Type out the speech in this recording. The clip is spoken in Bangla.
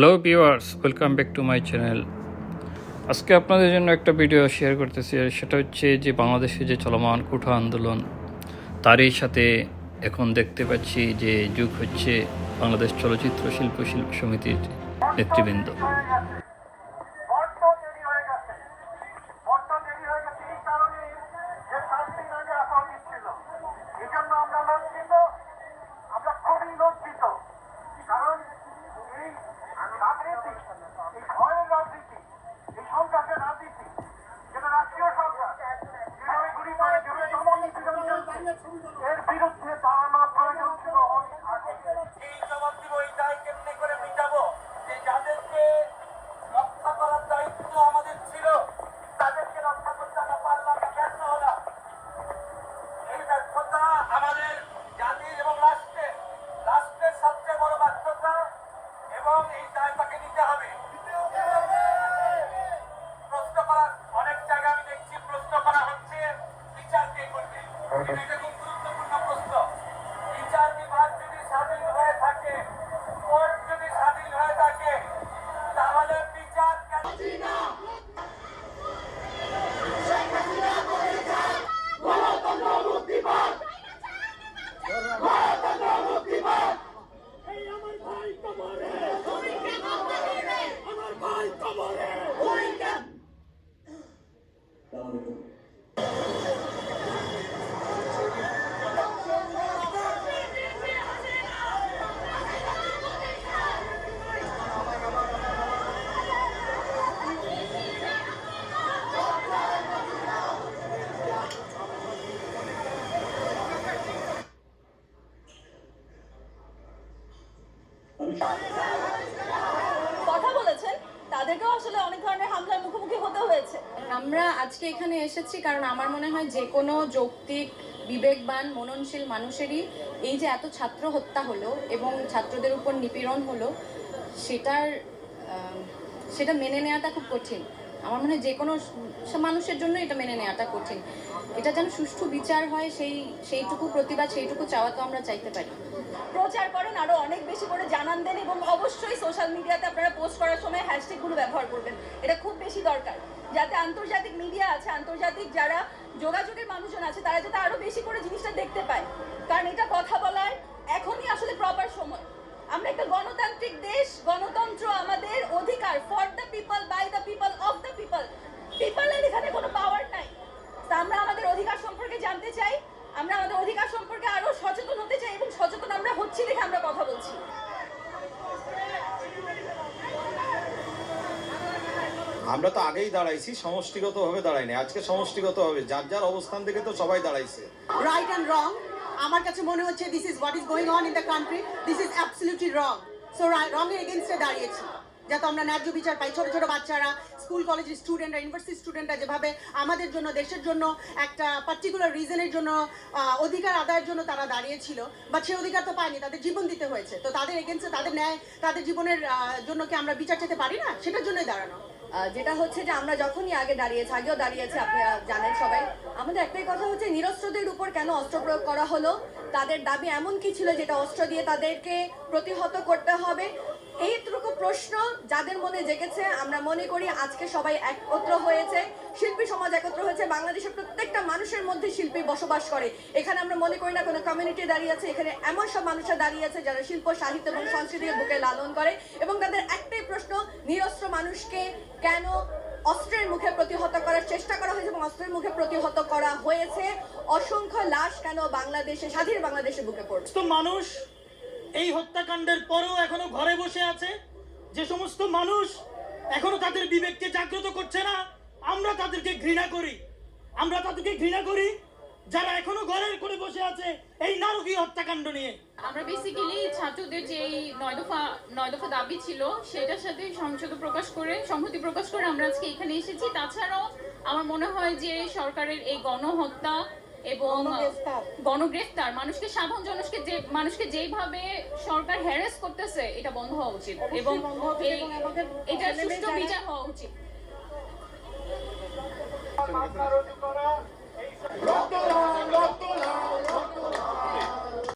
Hello viewers welcome back to my channel আজকে আপনাদের জন্য একটা ভিডিও শেয়ার করতেছি, আর সেটা হচ্ছে যে বাংলাদেশে যে চলমান কুঠা আন্দোলন, তারই সাথে এখন দেখতে পাচ্ছি যে যুগ হচ্ছে বাংলাদেশ চলচ্চিত্র শিল্প শিল্প সমিতির নেতৃবৃন্দ হয়ে গেছে বড্ড দেরি হয়ে গেছে বড্ড দেরি হয়ে গেছে এই কারণে যে সাত দিন আগে আসা উচিত ছিল এই জন্য আমরা লজ্জিত আমরা খুবই লজ্জিত কারণ এই রাজনীতি এই ভয়ের রাজনীতি এই সন্ত্রাসের রাজনীতি যেটা রাষ্ট্রীয় সরকার যেভাবে গুলি করে যেভাবে দমন নিপীড়ন বিরুদ্ধে দাঁড়ানো প্রয়োজন ছিল অনেক আগে এই জবাব দিব এই দায় কেমনে করে মিটাবো যে যাদেরকে রক্ষা করার দায়িত্ব আমাদের ছিল তাদেরকে রক্ষা করতে আমরা পারলাম না ব্যর্থ হলাম এই ব্যর্থতা আমাদের জাতির এবং রাষ্ট্রের রাষ্ট্রের সবচেয়ে বড় ব্যর্থতা এবং এই দায় নিতে হবে প্রশ্ন করা অনেক জায়গায় আমি দেখছি প্রশ্ন করা হচ্ছে, বিচার কে করবে? কথা আমরা আজকে এখানে এসেছি কারণ আমার মনে হয় যে কোনো যৌক্তিক, বিবেকবান, মননশীল মানুষেরই এই যে এত ছাত্র হত্যা হলো এবং ছাত্রদের উপর নিপীড়ন হলো, সেটার সেটা মেনে নেওয়াটা খুব কঠিন। আমার মনে হয় যে কোনো মানুষের জন্য এটা মেনে নেওয়াটা কঠিন। এটা যেন সুষ্ঠু বিচার হয়, সেই, সেইটুকু প্রতিবাদ সেইটুকু চাওয়া তো আমরা চাইতে পারি। প্রচার করেন, আরও অনেক বেশি করে জানান দেন এবং অবশ্যই সোশ্যাল মিডিয়াতে আপনারা পোস্ট করার সময় হ্যাশট্যাগগুলো ব্যবহার করবেন। এটা খুব বেশি দরকার। যাতে আন্তর্জাতিক মিডিয়া আছে, আন্তর্জাতিক যারা যোগাযোগের মানুষজন আছে, তারা যাতে আরও বেশি করে জিনিসটা দেখতে পায়। কারণ এটা কথা বলার এখনই আসলে প্রপার সময়। আমরা একটা গণতান্ত্রিক দেশ, গণতন্ত্র আমাদের অধিকার for the people by the people of the people পিপলের এখানে কোনো পাওয়ার নাই তা আমরা আমাদের অধিকার সম্পর্কে জানতে চাই আমরা আমাদের অধিকার সম্পর্কে আরও সচেতন হতে চাই এবং সচেতন আমরা হচ্ছি দেখে আমরা কথা বলছি আমরা তো আগেই দাঁড়াইছি, সমষ্টিগতভাবে দাঁড়াইনি। আজকে সমষ্টিগতভাবে, যার যার অবস্থান থেকে তো সবাই দাঁড়াইছে। Right and wrong, আমার কাছে মনে হচ্ছে this is what is going on in the country this is absolutely wrong so wrong এর এগেনস্টে দাঁড়িয়েছি, যাতে আমরা ন্যায্য বিচার পাই। ছোট ছোট বাচ্চারা স্কুল কলেজের স্টুডেন্টরা ইউনিভার্সিটি স্টুডেন্টরা যেভাবে আমাদের জন্য, দেশের জন্য, একটা পার্টিকুলার রিজনের জন্য অধিকার আদায়ের জন্য তারা দাঁড়িয়েছিল। বাট সে অধিকার তো পায়নি, তাদের জীবন দিতে হয়েছে। তো তাদের এগেনস্টে তাদের ন্যায়, তাদের জীবনের জন্য কি আমরা বিচার চেতে পারি না? সেটার জন্যই দাঁড়ানো। যেটা হচ্ছে যে আমরা যখনই আগে দাঁড়িয়েছি, আগেও দাঁড়িয়েছি, আপনি জানেন সবাই। আমাদের একটাই কথা হচ্ছে, নিরস্ত্রদের উপর কেন অস্ত্র প্রয়োগ করা হলো? তাদের দাবি এমন কি ছিল যেটা অস্ত্র দিয়ে তাদেরকে প্রতিহত করতে হবে? এইটুকু প্রশ্ন যাদের মনে জেগেছে, আমরা মনে করি আজকে সবাই একত্র হয়েছে। শিল্পী সমাজ একত্র হয়েছে, বাংলাদেশের প্রত্যেকটা মানুষের মধ্যে শিল্পী বসবাস করে। এখানে আমরা মনে করি না কোনো কমিউনিটি দাঁড়িয়ে আছে, এখানে এমন সব মানুষরা দাঁড়িয়ে আছে যারা শিল্প, সাহিত্য এবং সংস্কৃতিকে বুকে লালন করে। এবং তাদের একটাই প্রশ্ন মানুষকে কেন অস্ত্রের মুখে প্রতিহত করার চেষ্টা করা হয়েছে এবং অস্ত্রের মুখে প্রতিহত করা হয়েছে? অসংখ্য লাশ কেন বাংলাদেশে, স্বাধীন বাংলাদেশে বুকে পড়ছে? তো মানুষ এই হত্যাকাণ্ডের পরেও এখনও ঘরে বসে আছে। যে সমস্ত মানুষ এখনও তাদের বিবেককে জাগ্রত করছে না, আমরা তাদেরকে ঘৃণা করি। আমরা তাদেরকে ঘৃণা করি যারা এখনও ঘরের করে বসে আছে এই নারকীয় হত্যাকাণ্ড নিয়ে। আমরা বেসিক্যালি ছাত্রদের যে এই নয় দফা নয় দফা দাবি ছিল সেটার সাথে সংসদ প্রকাশ করে সংহতি প্রকাশ করে আমরা আজকে এখানে এসেছি। তাছাড়াও আমার মনে হয় যে সরকারের এই গণহত্যা এবং গণগ্রেফতার। মানুষকে সাধারণ জনকে যে মানুষকে যেভাবে সরকার হ্যারাস করতেছে এটা বন্ধ হওয়া উচিত। এবং এটা সুষ্ঠু বিচার হওয়া উচিত।